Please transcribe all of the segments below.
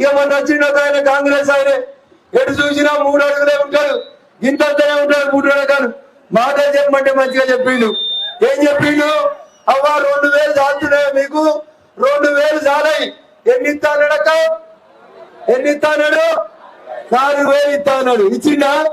ఇక మొన్న వచ్చిండు ఒక ఆయన కాంగ్రెస్ ఆయన. ఎటు చూసినా మూడు అడుగులే ఉంటాడు ఇంతనే ఉంటాడు మూడు అడుగులు. మాటలు చెప్పమంటే మంచిగా చెప్పిండు ఏం చెప్పిండు అవ్వ రెండు వేలు చాలుతున్నాయి మీకు? రెండు వేలు చాలాయి. ఎన్ని ఇస్తానడక ఎన్ని ఇస్తాడు నాలుగు వేలు ఇస్తాడు ఇచ్చిండా?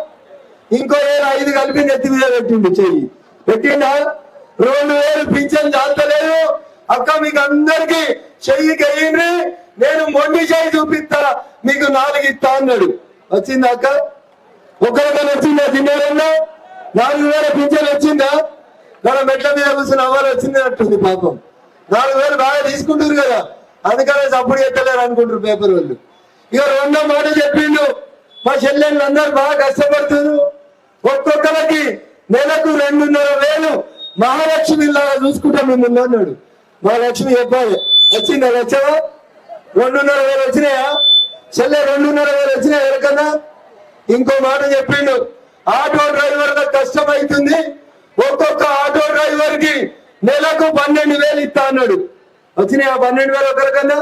ఇంకో వేలు ఐదు కలిపి నెత్తి మీద పెట్టిండు చెయ్యి. పెట్టిండా? రెండు వేలు పింఛన్ చాలతలేదు. అక్క మీకు అందరికి చెయ్యి కయ్యిండ్రి నేను మొండి చేయి చూపిస్తా మీకు నాలుగు ఇస్తా అన్నాడు. వచ్చిందా అక్క? ఒకరికైనా వచ్చిందా? తిన్నారన్నా నాలుగు వేల పింఛన్ వచ్చిందా? మన మెట్ల మీద కూర్చుని అవ్వాలి వచ్చింది అంటుంది పాపం. నాలుగు వేలు బాగా తీసుకుంటారు కదా అందుకనే సప్పుడు ఎత్తలేరు అనుకుంటారు పేపర్ వాళ్ళు. ఇక రెండో మాట చెప్పిండు మా చెల్లెళ్ళు అందరు బాగా కష్టపడుతున్నారు. ఒక్కొక్కరికి నెలకు రెండున్నర వేలు మహాలక్ష్మి లాగా చూసుకుంటా మిమ్మల్ని అన్నాడు. మహాలక్ష్మి చెప్పాలి. వచ్చిందా? వచ్చావా? రెండున్నర వేలు వచ్చినాయా? చెల్లె రెండున్నర వేలు వచ్చినాయి ఎవరికన్నా? ఇంకో మాట చెప్పిండు. ఆటో డ్రైవర్ కష్టం అవుతుంది ఒక్కొక్క ఆటో డ్రైవర్కి నెలకు పన్నెండు వేలు ఇస్తా అన్నాడు. వచ్చినాయి ఆ పన్నెండు వేలు ఒకరికన్నా?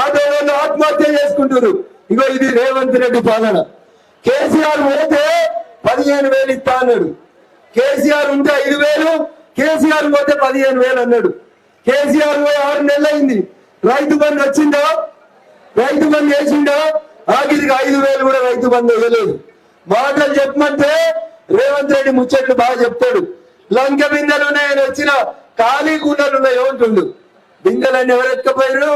ఆటో వాళ్ళు ఆత్మహత్య చేసుకుంటున్నారు. ఇగో ఇది రేవంత్ రెడ్డి పాలన. కేసీఆర్ పోతే పదిహేను వేలు ఇస్తా అన్నాడు. కేసీఆర్ ఉంటే ఐదు వేలు కేసీఆర్ పోతే పదిహేను వేలు అన్నాడు. కేసీఆర్ పోయి ఆరు నెలలు అయింది రైతు బంధు వచ్చిందో? రైతు బంధు వేసిండో ఆఖరికి ఐదు వేలు కూడా రైతు బంధు వేయలేదు. మాటలు చెప్పమంటే రేవంత్ రెడ్డి ముచ్చట్లు బాగా చెప్తాడు. లంక బిందెలు ఉన్నాయని వచ్చిన ఖాళీ గుండెలు ఉన్నాయి ఉంటుండు బిందెలన్నీ ఎవరు ఎత్తుకపోయారు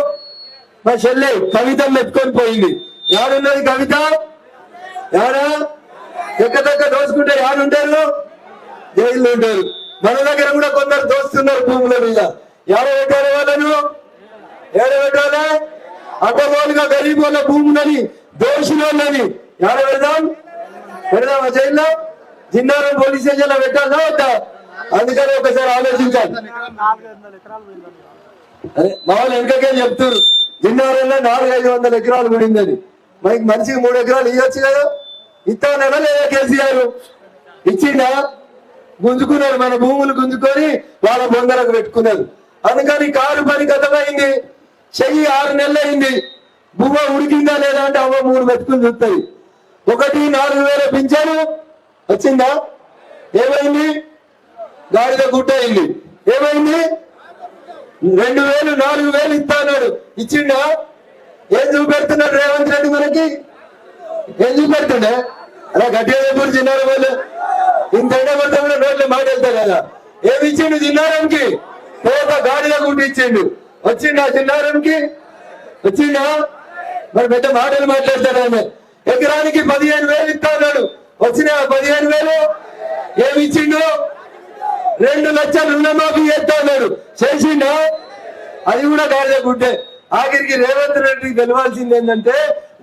మా చెల్లె కవితలు ఎత్తుకొని పోయింది. ఎవరున్నది కవిత? ఎవరా ఎక్కదక్క దోచుకుంటే ఎవరుంటారు జైల్లో ఉంటారు. మన దగ్గర కూడా కొందరు దోస్తున్నారు భూముల మీద. ఎవరు పెట్టారు వాళ్ళను? ఎవరు పెట్టాలా? గరీబ్ వాళ్ళ భూములని దోషులని ఎవరు పెడదాం? పెడదామా జైల్లో? జిన్నారం పోలీస్ స్టేషన్లో పెట్టాలా వద్దా? అందుకని ఒకసారి ఆలోచించాలి. అదే మా వాళ్ళు వెనకకే చెప్తారు జిన్నారంలో నాలుగు ఐదు వందల ఎకరాలు పడిందని మనకి మనిషికి మూడు ఎకరాలు ఇవ్వచ్చు కదా? ఇస్తానన్నా లేదా కేసీఆర్? ఇచ్చిందా గుంజుకున్నారు మన భూములు గుంజుకొని వాళ్ళ బొందలకు పెట్టుకున్నారు. అందుకని కారు పని గతమైంది చెయ్యి ఆరు నెలలు అయింది బువ్వ ఉడికిందా లేదా అంటే అవ్వ మూడు మెతుకులు చూస్తాయి. ఒకటి నాలుగు వేల పింఛను వచ్చిందా? ఏమైంది? గాడిద గుట్ట అయింది ఏమైంది? రెండు వేలు నాలుగు వేలు ఇస్తా అన్నాడు. ఇచ్చిండా? ఏం చూపెడుతున్నాడు రేవంత్ రెడ్డి మనకి ఏం చూపెడుతుండే? అలా గట్టిగా ఎప్పుడు తిన్నారు వాళ్ళు. ఇంత ఎండబడతా కూడా నోట్లో మాట వెళ్తారు కదా. ఏమి ఇచ్చిండు చిన్నారంకి పోత గాడిలో గుడ్డి ఇచ్చిండు. వచ్చిండా చిన్నారంకి వచ్చిండా మరి పెద్ద మాటలు మాట్లాడతాడు ఆమె ఎకరానికి పదిహేను వేలు ఇస్తాడు అన్నాడు వచ్చిన పదిహేను వేలు? ఏమి ఇచ్చిండు? రెండు లక్షలు రుణమాఫీ చేస్తాడు చేసిండా? అది కూడా గాడిద గుడ్డే. ఆఖరికి రేవంత్ రెడ్డికి తెలవాల్సింది ఏంటంటే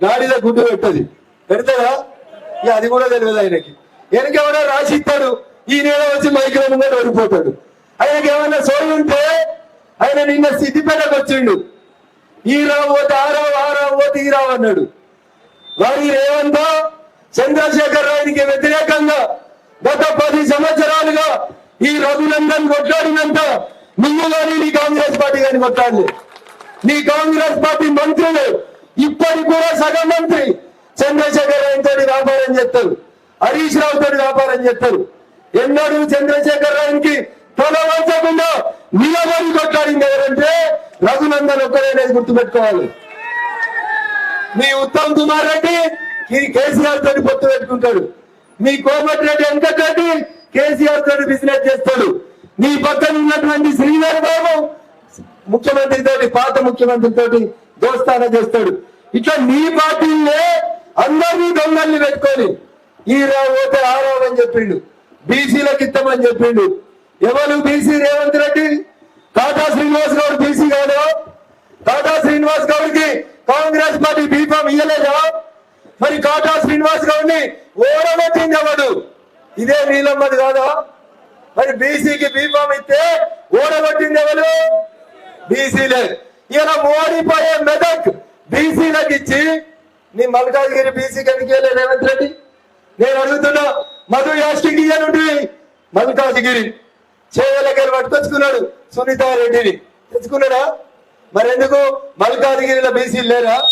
గాడిద గుడ్డు పెట్టది. పెడతారా ఇక అది కూడా తెలియదు ఆయనకి. వెనక ఎవడో రాసి ఇస్తాడు. ఈ నెల వచ్చి మైక్రో ముంగట ఓడిపోతాడు. ఆయనకి ఏమన్నా సోయి ఉంటే ఆయన నిన్న సిద్దిపేటకు వచ్చిండు. ఈ రావు పోతే ఆ రావు ఆ రావు పోతే ఈ రావు అన్నాడు. వారి రేవంత్ చంద్రశేఖర్ రావునికి వ్యతిరేకంగా గత పది సంవత్సరాలుగా ఈ రఘునందన్ కొట్లాడినంత నువ్వు కానీ నీ కాంగ్రెస్ పార్టీ కానీ కొట్లాడలే. నీ కాంగ్రెస్ పార్టీ మంత్రులు ఇప్పటికి కూడా సగం మంత్రి చంద్రశేఖర్ రావు వ్యాపారం చేస్తారు. హరీష్ రావు తోటి వ్యాపారం చేస్తారు. ఎన్నడూ చంద్రశేఖర్ రావుకి తల వంచకుండా నిలబడి కొట్లాడింది ఎవరంటే రఘునందన్ ఒక్కడేనేది గుర్తుపెట్టుకోవాలి. మీ ఉత్తమ్ కుమార్ రెడ్డి ఈ కేసీఆర్ తోటి పొత్తు పెట్టుకుంటాడు. మీ కోమటి రెడ్డి వెంకటరెడ్డి కేసీఆర్ తోటి బిజినెస్ చేస్తాడు. మీ పక్కన ఉన్నటువంటి శ్రీధర్ బాబు ముఖ్యమంత్రి తోటి పాత ముఖ్యమంత్రితోటి దోస్తాన చేస్తాడు. ఇట్లా నీ పార్టీలే అందరినీ దొంగల్ని పెట్టుకొని ఈ రావు పోతే ఆ రావు అని చెప్పిండు. బీసీలకు ఇస్తామని చెప్పిండు. ఎవరు బీసీ రేవంత్ రెడ్డి? టాటా శ్రీనివాస్ గౌడ్ బీసీ కాదు. టాటా శ్రీనివాస్ గౌడ్కి కాంగ్రెస్ పార్టీ బీఫామ్ ఇయ్యలేదా? మరి కాటా శ్రీనివాస్ గౌడ్ని ఓడగొట్టింది ఎవడు ఇదే నీలమ్మది కాదా? మరి బీసీకి బీఫామ్ ఇస్తే ఓడగొట్టింది ఎవరు? బీసీలే ఇలా ఓడిపోయే మెదక్ బీసీలకు ఇచ్చి నీ మల్కాజ్గిరి బీసీకి ఎందుకేలే రేవంత్ రెడ్డి? నేను అడుగుతున్నా మధు యాస్టిక్ ఇయ్యనుండి మల్కాజ్గిరి. చేయలకి పట్టుకొచ్చుకున్నాడు సునీతారెడ్డిని. తెచ్చుకున్నాడా? మరి ఎందుకు బీసీలు లేరా?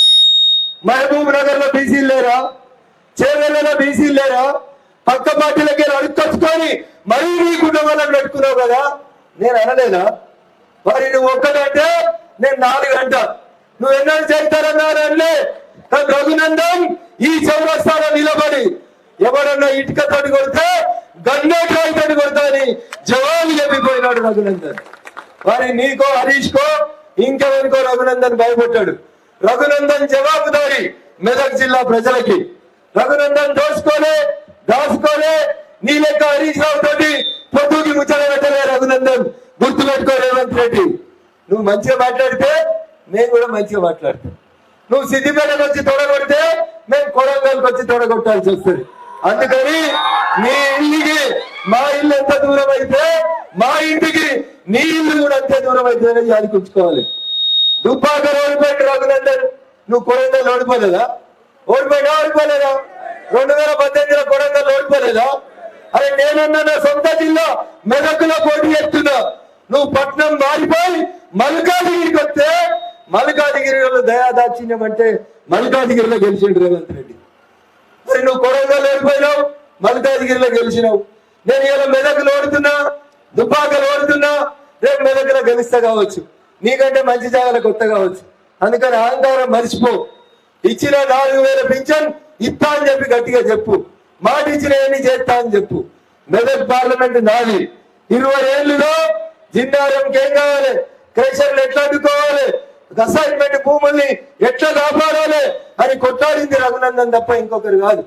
మహబూబ్ నగర్లో బీసీలు లేరా? చేవెళ్ళలో బీసీలు లేరా? పక్క పార్టీలకి అడుక్కొచ్చుకొని మరీ నీ కుటుంబాలను పెట్టుకున్నావు కదా? నేను అనలేనా? మరి నువ్వు ఒక్కడంటే నేను నాలుగు గంట నువ్వు ఎన్నో చేస్తారన్నారంటే రఘునందన్ ఈ చౌరస్తాలో నిలబడి ఎవరన్నా ఇటుకతోటి కొడితే గన్నేకాయతోటి కొడతా కొడతాని జవాబు చెప్పిపోయినాడు రఘునందన్. మరి నీకో హరీష్ కో ఇంకెవరికో రఘునందన్ భయపడ్డాడు రఘునందన్ జవాబుదారి మెదక్ జిల్లా ప్రజలకి. రఘునందన్ దోసుకోలే దాసుకోలే నీ లెక్క హరీష్ రావు తోటి పొద్దుకి ముచ్చట పెట్టలే రఘునందన్. గుర్తు పెట్టుకో రేవంత్ రెడ్డి. నువ్వు మంచిగా మాట్లాడితే నేను కూడా మంచిగా మాట్లాడతాను నువ్వు సిద్దిపేటకు వచ్చి తొడగొడితే మేము కొడంగల్కి వచ్చి తొడగొట్టాల్సి వస్తుంది. అందుకని మీ ఇల్లుకి మా ఇల్లు ఎంత దూరం అయితే మా ఇంటికి నీ ఇల్లు కూడా అంతే దూరం అయితే జాలికుంచుకోవాలి దుబ్బాక ఓడిపోయింది రఘునందన్ నువ్వు కొడంగల్ ఓడిపోలేదా? ఓడిపోయినా ఓడిపోలేదా? రెండు వేల పద్దెనిమిదిలో కొడంగల్ ఓడిపోలేదా? అరే నేనన్నా నా సొంత జిల్లా మెదకులో పోటీ చేస్తున్నా. నువ్వు పట్నం మారిపోయి మల్కాదిగిరికి వస్తే మల్కాజిగిరిలో దయాదాక్షిణ్యం అంటే మల్కాదిగిరిలో గెలిచిండు రేవంత్ రెడ్డి. మరి నువ్వు కొడంగల్ ఓడిపోయినావు మల్కాజ్గిరిలో గెలిచినావు. నేను ఇలా మెదకులు ఓడుతున్నా దుబ్బాకలు ఓడుతున్నా రేపు మెదకులో గెలుస్తా కావచ్చు. నీకంటే మంచి జాగాలో కొత్త కావచ్చు. అందుకని అహంకారం మర్చిపో. ఇచ్చిన నాలుగు వేల పింఛన్ ఇస్తా అని చెప్పి గట్టిగా చెప్పు. మాట ఇచ్చిన ఏమి చేస్తా అని చెప్పు. మెదక్ పార్లమెంట్ నాది. ఇరవై ఏళ్ళులో జిన్నారంకి ఏం కావాలి క్రైషర్లు ఎట్లా అడ్డుకోవాలి? అసైన్మెంట్ భూముల్ని ఎట్లా కాపాడాలి అని కొట్లాడింది రఘునందన్ తప్ప ఇంకొకరు కాదు.